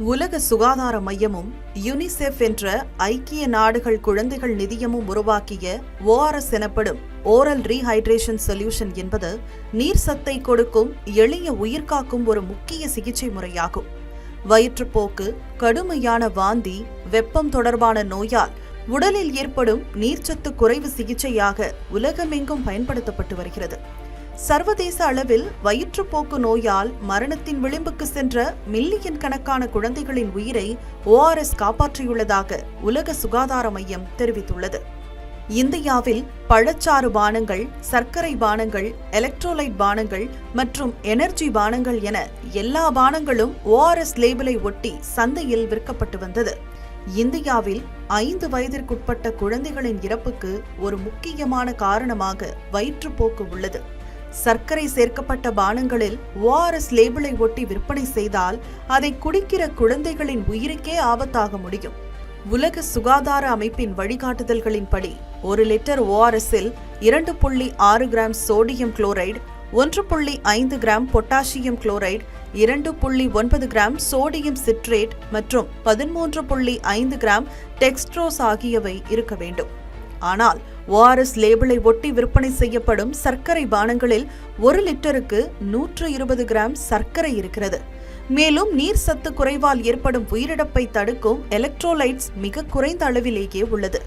உலக சுகாதார மையமும் யுனிசெஃப் என்ற ஐக்கிய நாடுகள் குழந்தைகள் நிதியமும் உருவாக்கிய ஓஆர்எஸ் எனப்படும் ஓரல் ரீஹைட்ரேஷன் சொல்யூஷன் என்பது நீர் சத்தை கொடுக்கும் எளிய உயிர்காக்கும் ஒரு முக்கிய சிகிச்சை முறையாகும். வயிற்றுப்போக்கு கடுமையான வாந்தி வெப்பம் தொடர்பான நோயால் உடலில் ஏற்படும் நீர்ச்சத்து குறைவு சிகிச்சையாக உலகமெங்கும் பயன்படுத்தப்பட்டு வருகிறது. சர்வதேச அளவில் வயிற்றுப்போக்கு நோயால் மரணத்தின் விளிம்புக்கு சென்ற மில்லியன் கணக்கான குழந்தைகளின் உயிரை ஓஆர்எஸ் காப்பாற்றியுள்ளதாக உலக சுகாதார மையம் தெரிவித்துள்ளது. இந்தியாவில் பழச்சாறு பானங்கள் சர்க்கரை பானங்கள் எலக்ட்ரோலைட் பானங்கள் மற்றும் எனர்ஜி பானங்கள் என எல்லா பானங்களும் ஓஆர்எஸ் லேபிளை ஒட்டி சந்தையில் விற்கப்பட்டு வந்தது. இந்தியாவில் ஐந்து வயதிற்குட்பட்ட குழந்தைகளின் இறப்புக்கு ஒரு முக்கியமான காரணமாக வயிற்றுப்போக்கு உள்ளது. சர்க்கரை சேர்க்கப்பட்ட பானங்களில் ஓஆர்எஸ் லேபிளை ஒட்டி விற்பனை செய்தால் அதை குடிக்கிற குழந்தைகளின் உயிருக்கே ஆபத்தாக முடியும். உலக சுகாதார அமைப்பின் வழிகாட்டுதல்களின்படி ஒரு லிட்டர் ஓஆர்எஸ்ஸில் இரண்டு புள்ளி ஆறு கிராம் சோடியம் குளோரைடு ஒன்று புள்ளி ஐந்து கிராம் பொட்டாசியம் குளோரைடு இரண்டு புள்ளி ஒன்பது கிராம் சோடியம் சிட்ரேட் மற்றும் பதிமூன்று புள்ளி ஐந்து கிராம் டெக்ஸ்ட்ரோஸ் ஆகியவை இருக்க வேண்டும். ஆனால் ஓஆர்எஸ் லேபிளை ஒட்டி விற்பனை செய்யப்படும் சர்க்கரை பானங்களில் ஒரு லிட்டருக்கு நூற்று இருபது கிராம் சர்க்கரை இருக்கிறது. மேலும் நீர் சத்து குறைவால் ஏற்படும் உயிரிழப்பை தடுக்கும் எலக்ட்ரோலைட்ஸ் மிக குறைந்த அளவிலேயே உள்ளது.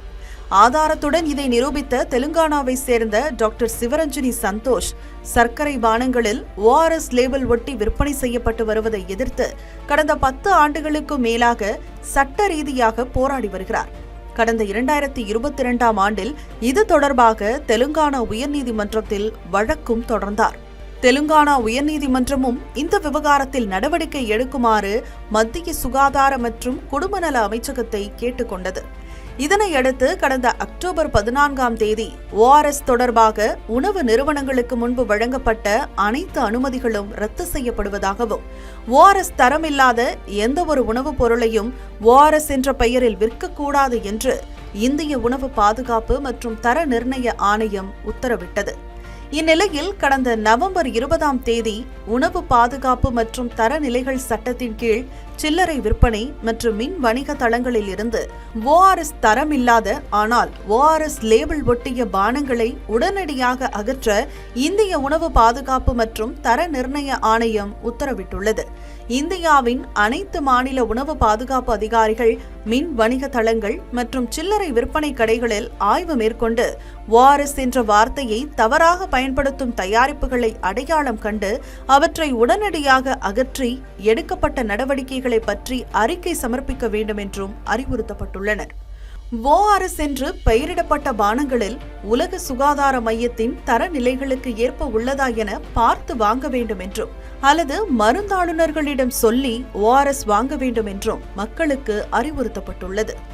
ஆதாரத்துடன் இதை நிரூபித்த தெலுங்கானாவை சேர்ந்த டாக்டர் சிவரஞ்சனி சந்தோஷ் சர்க்கரை பானங்களில் ஓஆர்எஸ் லேபிள் ஒட்டி விற்பனை செய்யப்பட்டு வருவதை எதிர்த்து கடந்த பத்து ஆண்டுகளுக்கு மேலாக சட்ட ரீதியாக போராடி வருகிறார். கடந்த இரண்டாயிரத்தி இருபத்தி இரண்டாம் ஆண்டில் இது தொடர்பாக தெலுங்கானா உயர்நீதிமன்றத்தில் வழக்கும் தொடர்ந்தார். தெலுங்கானா உயர்நீதிமன்றமும் இந்த விவகாரத்தில் நடவடிக்கை எடுக்குமாறு மத்திய சுகாதார மற்றும் குடும்பநல அமைச்சகத்தை கேட்டுக்கொண்டது. இதனையடுத்து கடந்த அக்டோபர் பதினான்காம் தேதி ஓஆர்எஸ் தொடர்பாக உணவு நிறுவனங்களுக்கு முன்பு வழங்கப்பட்ட அனைத்து அனுமதிகளும் ரத்து செய்யப்படுவதாகவும் ஓஆர்எஸ் தரமில்லாத எந்த ஒரு உணவுப் பொருளையும் ஓஆர்எஸ் என்ற பெயரில் விற்கக்கூடாது என்று இந்திய உணவு பாதுகாப்பு மற்றும் தர நிர்ணய ஆணையம் உத்தரவிட்டது. இந்நிலையில் கடந்த நவம்பர் இருபதாம் தேதி உணவு பாதுகாப்பு மற்றும் தரநிலைகள் சட்டத்தின் கீழ் சில்லறை விற்பனை மற்றும் மின் வணிக தளங்களில் இருந்து ஓஆர்எஸ் தரமில்லாத ஆனால் ஓஆர்எஸ் லேபிள் ஒட்டிய பானங்களை உடனடியாக அகற்ற இந்திய உணவு பாதுகாப்பு மற்றும் தர நிர்ணய ஆணையம் உத்தரவிட்டுள்ளது. இந்தியாவின் அனைத்து மாநில உணவு பாதுகாப்பு அதிகாரிகள் மின் வணிக தளங்கள் மற்றும் சில்லறை விற்பனை கடைகளில் ஆய்வு மேற்கொண்டு ஓஆர்எஸ் என்ற வார்த்தையை தவறாக பயன்படுத்தும் தயாரிப்புகளை அடையாளம் கண்டு அவற்றை உடனடியாக அகற்றி எடுக்கப்பட்ட நடவடிக்கைகளை பற்றி அறிக்கை சமர்ப்பிக்க வேண்டும் என்றும் அறிவுறுத்தப்பட்டுள்ளனர். ஓஆர்எஸ் என்று பெயரிடப்பட்ட பானங்களில் உலக சுகாதார மையத்தின் தரநிலைகளுக்கு ஏற்ப உள்ளதா என பார்த்து வாங்க வேண்டும் என்றும் அல்லது மருந்தாளுநர்களிடம் சொல்லி ஓஆர்எஸ் வாங்க வேண்டும் என்றும் மக்களுக்கு அறிவுறுத்தப்பட்டுள்ளது.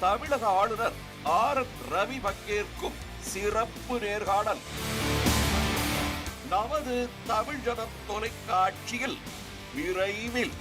தமிழக ஆளுநர் ஆர் என் ரவி பங்கேற்கும் சிறப்பு நேர்காணல். நமது தமிழ் ஜனம் தொலைக்காட்சியில் விரைவில்